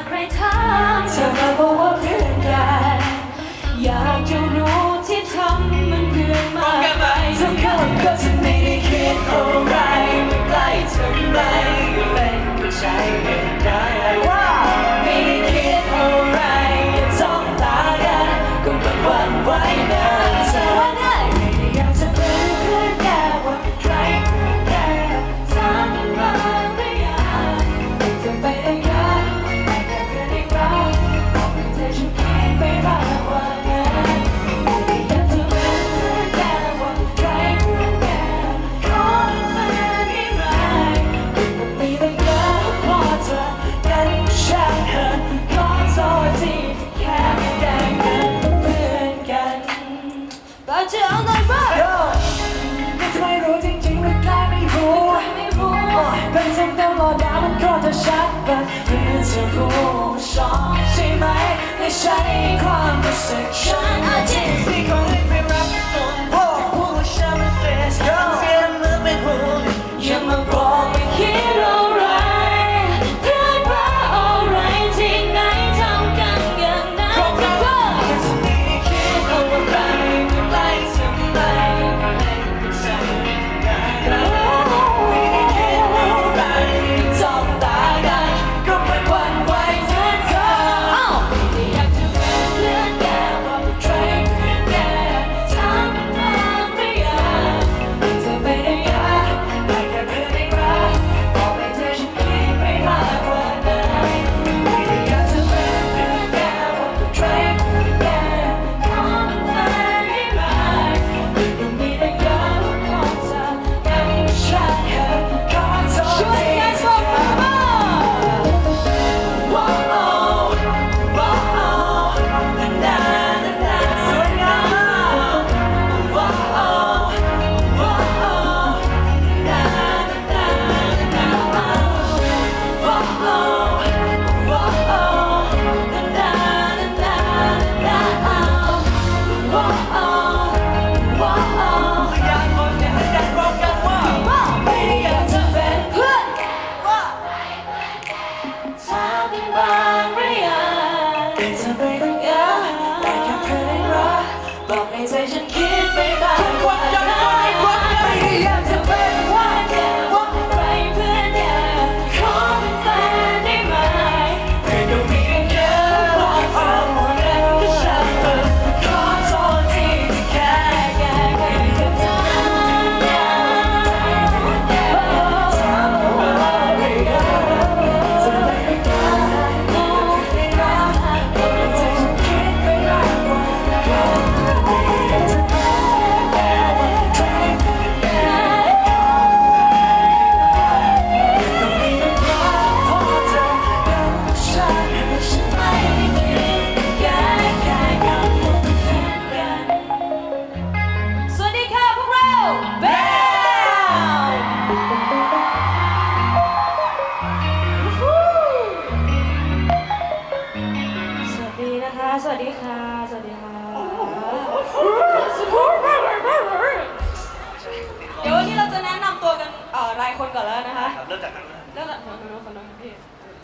ากใครถามเธอมาบอกว่าเพื่อนกันอยากจะ จะรู้สองใช่ไหมในใช้ความรู้สึกฉันอาจจะสิ่ง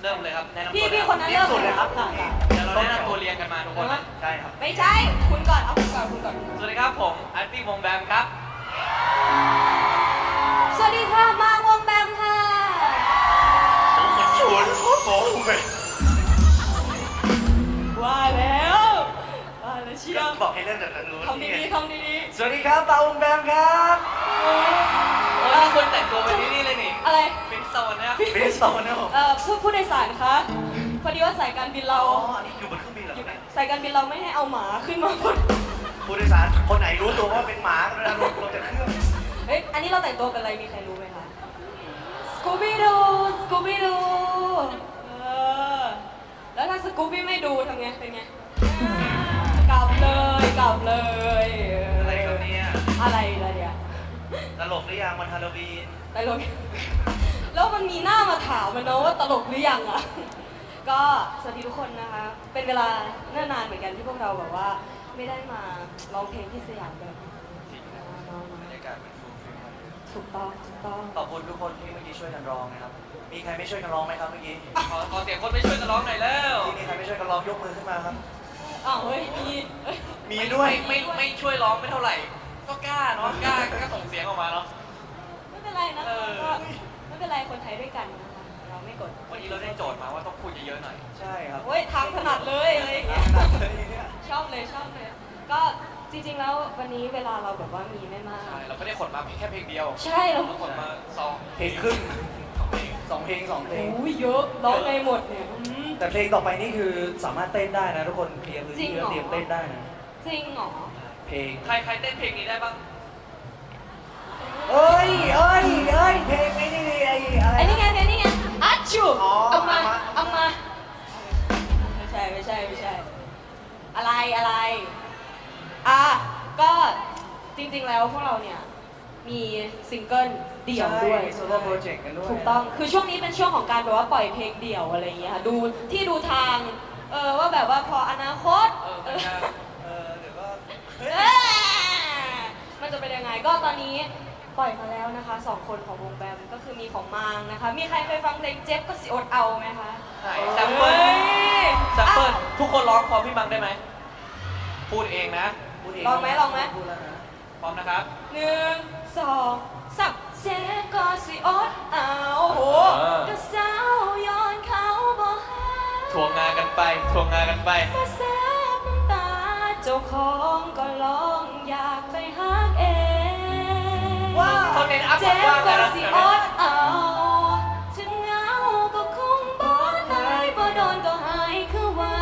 ริ่มเลยครับแนะนำตัวพี่พี่คนนั้นเริ่มเลยครับเดี๋ยวเราแนะนำตัวเรียงกันมาทุกคนนะใช่ครับ ไม่ใช่ คุณก่อน เอาคุณก่อนคุณก่อน สวัสดีครับผมอาร์ตี้วงแบมครับ สวัสดีค่ะ มาวงแบมค่ะชวนโอ้โหว่าแล้วว่าแล้วเชียวบอกให้เล่นแต่ละนู้นทำดีๆทำดีๆสวัสดีครับตาวงแบมครับแล้วคนแต่งตัวเป็นี่นี่เลยนี่ อะไร ซนนะพี่ เป็นโซนนะผมเอ่อผู้ผู้โดยสารคะพอดีว่าสายการบินเรา อ๋ออันนี่อยู่บนเครื่องบินเหรอคส่สายการบินเราไม่ให้เอาหมาขึ้นมาบนผู้โดยสารคนไหนรู้ตัวว่าเป็นหมาก็แล้วลงจากเครื่องเฮ้ยอันนี้เราแต่งตัวกันอะไรมีใครรู้ไหมคะสกูบี้ดูสกูบี้ดูเออแล้วถ้าสกูบี้ไม่ดูทำไงเป็นไงกลับเลยกลับเลยอะไรกันเนี่ย อะไรล่ะเนี่ยตลกหรือยังวันฮาโลวีนตลก แล้วมันมีหน้ามาถามมันเนาะว่าตลกหรือยังอะ ก็สวัสดีทุกคนนะคะ เป็นเวลาเนิ่นนานเหมือนกันที่พวกเราแบบว่า ไม่ได้มาร้องเพลงที่สยามแบบนี้นะคะเนาบรรยากาศมันฟูลฟิลมาถูกต้องถูกต้อง ขอบคุณทุกคนที่เมื่อกี้ช่วยกันร้องนะครับ มีใครไม่ช่วยกันร้องไหมครับเมื่อกี้ขอขอเสียงคนไม่ช่วยกันร้องหน่อยแล้วที่มีใครไม่ช่วยกันร้องยกมือขึ้นมาครับอ๋อเฮ้ยมีมีด้วยไม่ไม่ช่วยร้องไม่เท่าไหร่ ก็กล้าเนาะกล้าก็ส่งเสียงออกมาเนาะ ไม่เป็นไรนะ ไม่เป็นไรคนไทยด้วยกันนะคะเราไม่กดวันนี้เราได้โจทย์มาว่าต้องพูดเยอะๆหน่อย ใช่ครับเฮ้ยทางถนัดเลยอะไรอย่างเงี้ย หนักเลยเนี่ยชอบเลยชอบเลย ก็จริงๆแล้ววันนี้เวลาเราแบบว่ามีไม่มาก ใช่ เราไม่ได้ขนมาเพียงแค่เพลงเดียวใช่เราเราขนมาสองเพลงครึ่งสองเพลงสองเพลงสองเพลงโอ้ยเยอะร้องไงหมดเนี่ยอืม แต่เพลงต่อไปนี่คือสามารถเต้นได้นะทุกคนเคลียร์พื้นจริที่งเหรแล้วอเตรียมเต้นได้นะ จริงเหรอเพลงใครใครเต้นเพลงนี้ได้บ้าง เอ้ยเอ้ยเอ้ยเพลงไอ้นี่ไอ้อะไรไอ้นี่ไงไอ้นี่ไงอัจจูอ๋อเอามาเอามาเอามาไม่ใช่ไม่ใช่ไม่ใช่ อะไรอะไรอะก็จริงๆแล้วพวกเราเนี่ยมีซิงเกิลเดี่ยวด้วยโซโล่โปรเจกต์กันด้วยถูกต้องคือช่วงนี้เป็นช่วงของการแบบว่าปล่อยเพลงเดี่ยวอะไรอย่างเงี้ยค่ะดูที่ดูทางเออว่าแบบว่าพออนาคตเออเอมันอจะเออเดี๋ยวก็เอ้ยมันจะเป็นยังไงก็ตอนนี้ ปล่อยมาแล้วนะคะสองคนของวงแบมก็คือมีของมางนะคะ มีใครเคยฟังเพลงเจ็บก็สิอดเอาไหมคะไหนแซมเปิลเฮ้ยแซมเปิลทุกคนร้องพร้อมพี่มังได้ไหม พูดเองนะ พูดเลองไหมลองไหมพูดแล้วนะพร้อมนะครับหนึ่งสองสามเจ๊ก็สิอดเอาโอ้โหเออก็สาวย้อนเขาบ่หาทวงงานกันไปทวงงานกันไปมาแซบน้ำตาเจ้าของก็ลอง เขาเน้นอัพเจ๊กว้างๆก็เลยนะสิอนี้ดเอาถึงเหงาก็คงบ่ตายบ่โดนก็หายคือว่า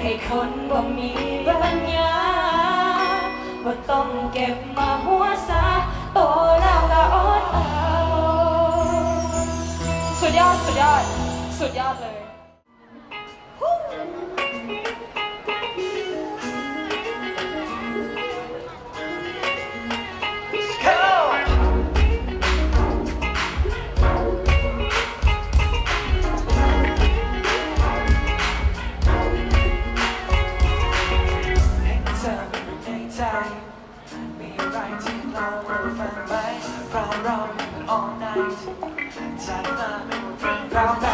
ให้คนบ่มีปัญญาบ่ต้องเก็บมาหัวซาโตแล้วก็อดเอา สุดยอด สุดยอด สุดยอดเลย ฟัง